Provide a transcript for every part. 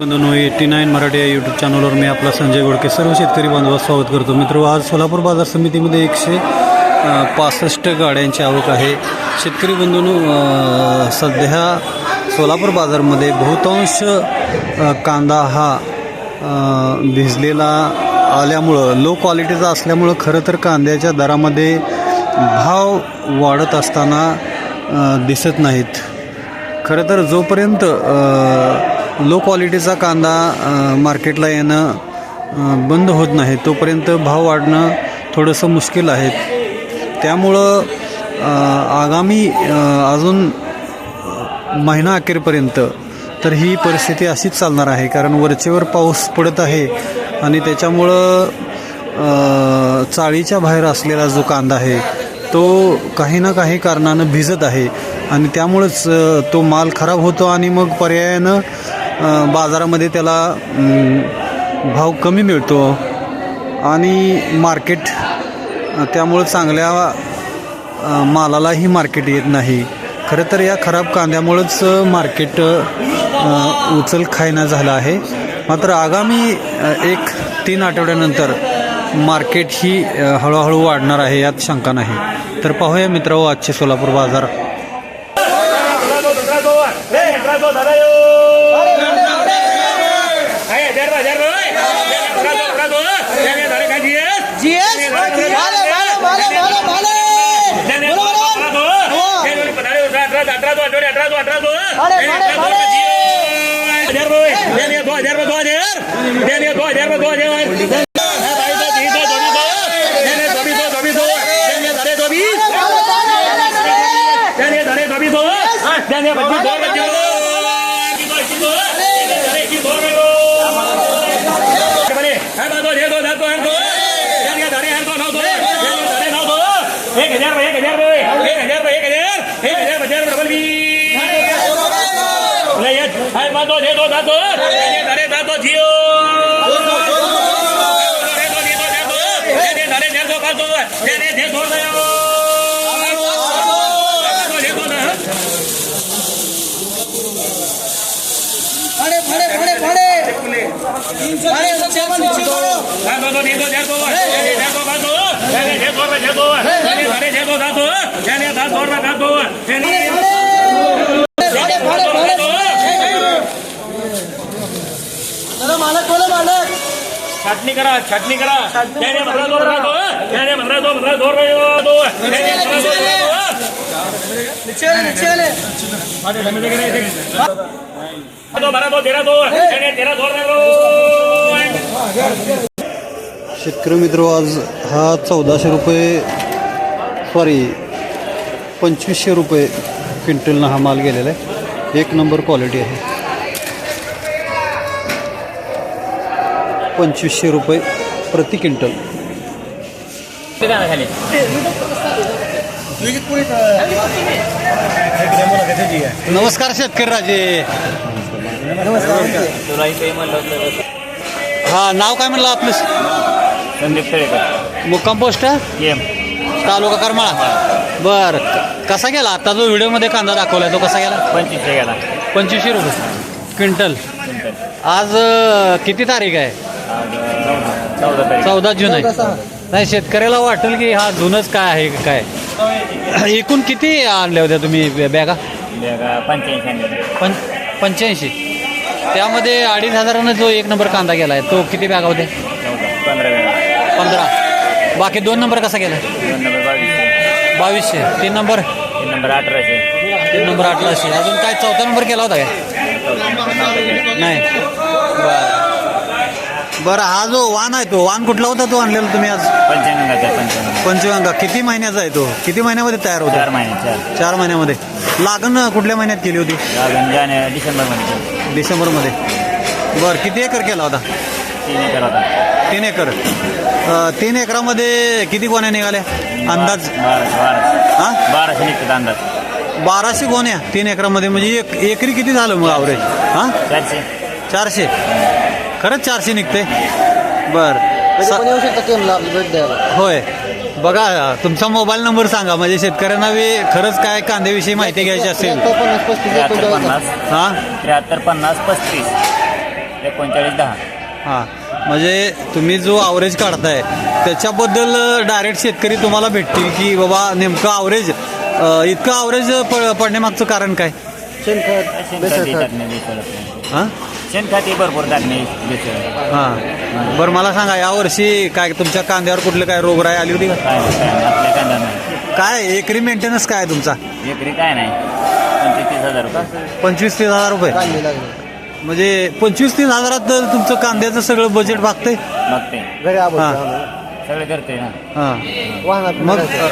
बंधूंनो eighty nine Marathi या YouTube चॅनलवर मी आपला संजय गोडके सर्व शेतकरी बांधवात स्वागत करतो. मित्र आज सोलापूर बाजार समितीमध्ये एकशे पासष्ट गाड्यांची आवक आहे. शेतकरी बंधूंनो सध्या सोलापूर बाजारमध्ये बहुतांश कांदा हा भिजलेला आल्यामुळं लो क्वालिटीचा असल्यामुळं खरं तर कांद्याच्या दरामध्ये भाव वाढत असताना दिसत नाहीत. खरं तर जोपर्यंत लो क्वालिटीचा कांदा मार्केटला येणं बंद होत नाही. तोपर्यंत भाव वाढणं थोडंसं मुश्किल आहे. त्यामुळं आगामी अजून महिना अखेरपर्यंत तर ही परिस्थिती अशीच चालणार आहे. कारण वरचेवर पाऊस पडत आहे आणि त्याच्यामुळं चाळीच्या बाहेर असलेला जो कांदा आहे तो काही ना काही कारणानं भिजत आहे. आणि त्यामुळंच तो माल खराब होतो आणि मग पर्यायानं बाजारामध्ये त्याला भाव कमी मिळतो. आणि मार्केट त्यामुळं चांगल्या मालालाही मार्केट येत नाही. खरं तर या खराब कांद्यामुळंच मार्केट उचल खायना झालं आहे. मात्र आगामी एक तीन आठवड्यानंतर मार्केट ही हळूहळू वाढणार आहे यात शंका नाही. तर पाहूया मित्रांनो आजचे सोलापूर बाजार. તો અઢાર તો હજાર હજાર દો હજાર દો હજાર દો હજાર ધરે ધોબી ધો ધરે બધું ધોર हाय बांधो दे दो दातो धरे दातो जिओ धरे दे दो कातो दे दे दे दो दे भाले भाले भाले भाले भाले सेवन छोड़ो बांधो दे दो दे दो दे दे दो बांधो दे दे दे दो दे दो धरे धरे दे दो दातो दे दे दातो और दातो दे दे भाले भाले भाले चलो मालक बोलो मालक छाटणी करा छाटणी करा. त्याने मला दोन राहतो त्याने मला दोन राहतो नीचे नीचे वाले तो भरा दो तेरा दो त्याने तेरा दोन राहतो शेतकरी मित्र आज हा चौदाशे रुपये सॉरी पंचवीसशे रुपये क्विंटलनं हा माल गेलेला आहे. एक नंबर क्वालिटी आहे. पंचवीसशे रुपये प्रति क्विंटल. खाली. नमस्कार शेतकरी राजे. हा नाव काय म्हणलं आपलं? संदीप मुक्काम पोस्ट एम. तालुका करमाळा. बर कसा गेला? आता जो व्हिडिओमध्ये कांदा दाखवलाय तो कसा गेला? पंचवीस गेला. पंचवीसशे रुपये. क्विंटल. आज किती तारीख आहे? चौदा तारीख. चौदा जून आहे. नाही शेतकऱ्याला वाटेल की हा जुनच काय आहे का काय? एकूण किती आणल्या होत्या तुम्ही बॅगा? पंच्याऐंशी पं पंच्याऐंशी. त्यामध्ये अडीच हजारानं जो एक नंबर कांदा गेला आहे तो किती बॅगा होते पंधरा बाकी दोन नंबर कसा गेला दोन नंबर बावीसशे. बावीसशे. तीन नंबर? तीन नंबर अठराशे. तीन नंबर अठराशे. अजून काय चौथा नंबर केला होता काय? नाही. बरं हा जो वाण आहे तो वाण कुठला होता तो आणलेला तुम्ही आज? पंचानंद पंचगंगा. किती महिन्याचा आहे तो? किती महिन्यामध्ये तयार होतो? चार महिने चार. महिन्यामध्ये. लागण कुठल्या महिन्यात केली होती? लागून जाने डिसेंबरमध्ये डिसेंबरमध्ये. बरं किती एकर केला होता? तीन एकर होता. तीन एकर. अं, तीन एकरामध्ये किती गोण्या निघाल्या? अंदाज? बाराशे बाराशे हा? बाराशे निघतात अंदाज. बाराशे गोण्या तीन एकरामध्ये. म्हणजे एक एकरी किती झालं मग आवरेज हां? चारशे. चारशे. खरंच चारशे निघते. बर. सा- पण येऊ शकता केमला भेट द्यायला? होय. बघा तुमचा मोबाईल नंबर सांगा. म्हणजे शेतकऱ्यांना बी खरंच काय कांद्याविषयी माहिती घ्यायची असेल. पन्नास पस्तीस त्र्याहत्तर पन्नास. हां? त्र्याहत्तर पन्नास पस्तीस. एकोणचाळीस दहा. हां. म्हणजे तुम्ही जो ॲव्हरेज काढताय त्याच्याबद्दल डायरेक्ट शेतकरी तुम्हाला भेटतील की बाबा नेमकं ॲव्हरेज इतकं ॲव्हरेज प पडण्यामागचं कारण काय? शेणखत बेसळ हां? शेणखत भरपूर टाकणे बेसळ हां. बरं मला सांगा यावर्षी काय तुमच्या कांद्यावर कुठलं काय रोगराई आली होती का? काय नाही काय नाही आपल्या कांदा नाही. काय एकरी मेंटेनन्स काय आहे तुमचा? एकरी काय नाही. पंचवीस तीस हजार रुपये. पंचवीस तीस हजार रुपये? म्हणजे पंचवीस तीस हजारात तर तुमचं कांद्याचं सगळं बजेट भागतंय? घरी हा. सगळे करते ना. हां. मग अ,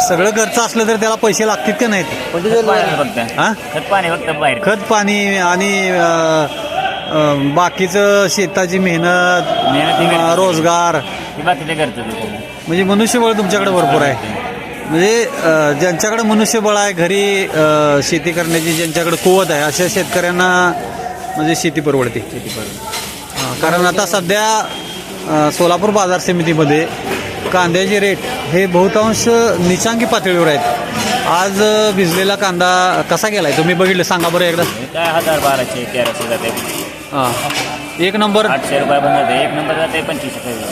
सगळं घरचं असलं तर त्याला पैसे लागतील का नाहीत? म्हणजे खत पाणी फक्त. हां? खत पाणी फक्त बाहेर. खत पाणी आणि अ, अ, बाकीचं शेताची मेहनत. रोजगार. ती बाकीचे करतो तू म्हणजे मनुष्यबळ तुमच्याकडे भरपूर आहे. म्हणजे अ, ज्यांच्याकडे मनुष्यबळ आहे घरी अ, शेती करण्याची ज्यांच्याकडे कुवत आहे अशा शेतकऱ्यांना म्हणजे शेती परवडते. हा, कारण आता सध्या अ, सोलापूर बाजार समितीमध्ये कांद्याचे रेट हे बहुतांश निचांकी पातळीवर आहेत. आज भिजलेला कांदा कसा गेलाय? तुम्ही बघितलं सांगा बरं एकदा. काय हजार बाराशे तेराशे जाते. हां. एक नंबर? आठशे रुपये पण जाते. एक नंबर जाते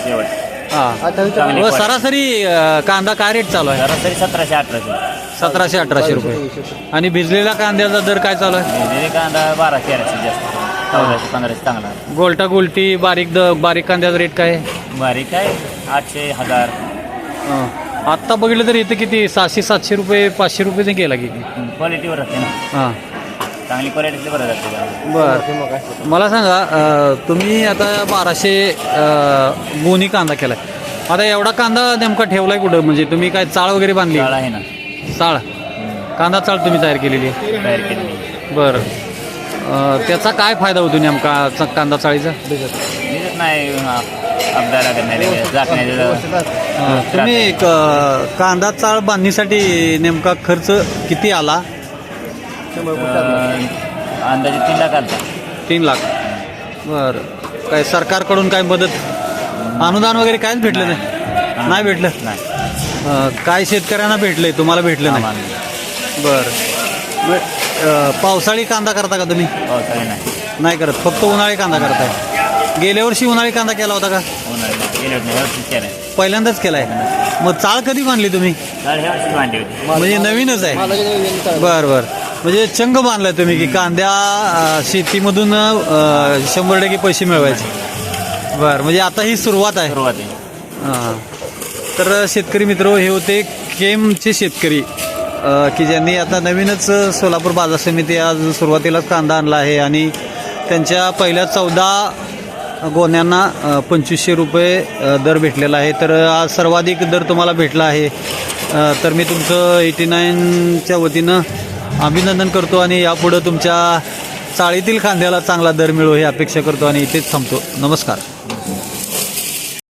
शेवट. हां. चांगली व क्वालिटी. सरासरी अ, कांदा काय रेट चालू आहे? सरासरी सतराशे अठराशे. सतराशे अठराशे रुपये. आणि भिजलेला कांद्याचा दर काय चालू आहे? कांदा बारा तेराशे जास्त. चौदाशे पंधराशे चांगला गोलटा गोलटी बारीक द बारीक कांद्याचा रेट काय आहे? बारीक आहे आठशे हजार. हां. आत्ता बघितलं तर इथं किती? सहाशे सातशे रुपये पाचशे रुपये गेला किती क्वालिटीवर राहते ना. हां. चांगली क्वालिटी बरं जाते बरं. मला सांगा अ, तुम्ही आता बाराशे अ, गोणी कांदा केलाय. आता एवढा कांदा नेमका ठेवलाय कुठं? म्हणजे तुम्ही काय चाळ वगैरे बांधली? आहे ना. चाळ. कांदा चाळ तुम्ही तयार केलेली आहे. तयार केलेली बरं. अ, त्याचा काय फायदा होतो नेमका च- कांदा चाळीचा? दिसत नाही लागत नाही झाकण्याचं अ, तुम्ही कांदा चाळ बांधणीसाठी नेमका खर्च किती आला? अंदाजे तीन लाख आलता. तीन लाख. बरं. काय सरकारकडून काय मदत? अनुदान वगैरे कायच भेटलं नाही? नाही. भेटलं? नाही. अ, काय शेतकऱ्यांना भेटलंय? तुम्हाला भेटलं नाही? आम्हाला बरं. अ, पावसाळी कांदा करता का तुम्ही? पावसाळी नाही. नाही करत. फक्त उन्हाळी कांदा करताय. गेल्या वर्षी उन्हाळी कांदा केला होता का? पहिल्यांदाच केलाय. मग चाळ कधी बांधली तुम्ही? म्हणजे नवीनच आहे. बर बर. म्हणजे चंग बांधलाय तुम्ही की कांद्या शेतीमधून शंभर टक्के पैसे मिळवायचे. बर म्हणजे आता ही सुरुवात आहे. सुरुवात आहे. हां. तर शेतकरी मित्र हे होते केमचे शेतकरी की ज्यांनी आता नवीनच सोलापूर बाजार समिती आज सुरुवातीलाच कांदा आणला आहे आणि त्यांच्या पहिल्या चौदा गोण्यांना पंचवीसशे रुपये दर भेटलेला आहे. तर आज सर्वाधिक दर तुम्हाला भेटला आहे. तर मी तुमचं एटी नाईनच्या वतीनं अभिनंदन करतो आणि यापुढं तुमच्या चाळीतील खांद्याला चांगला दर मिळो ही अपेक्षा करतो आणि इथेच थांबतो. नमस्कार.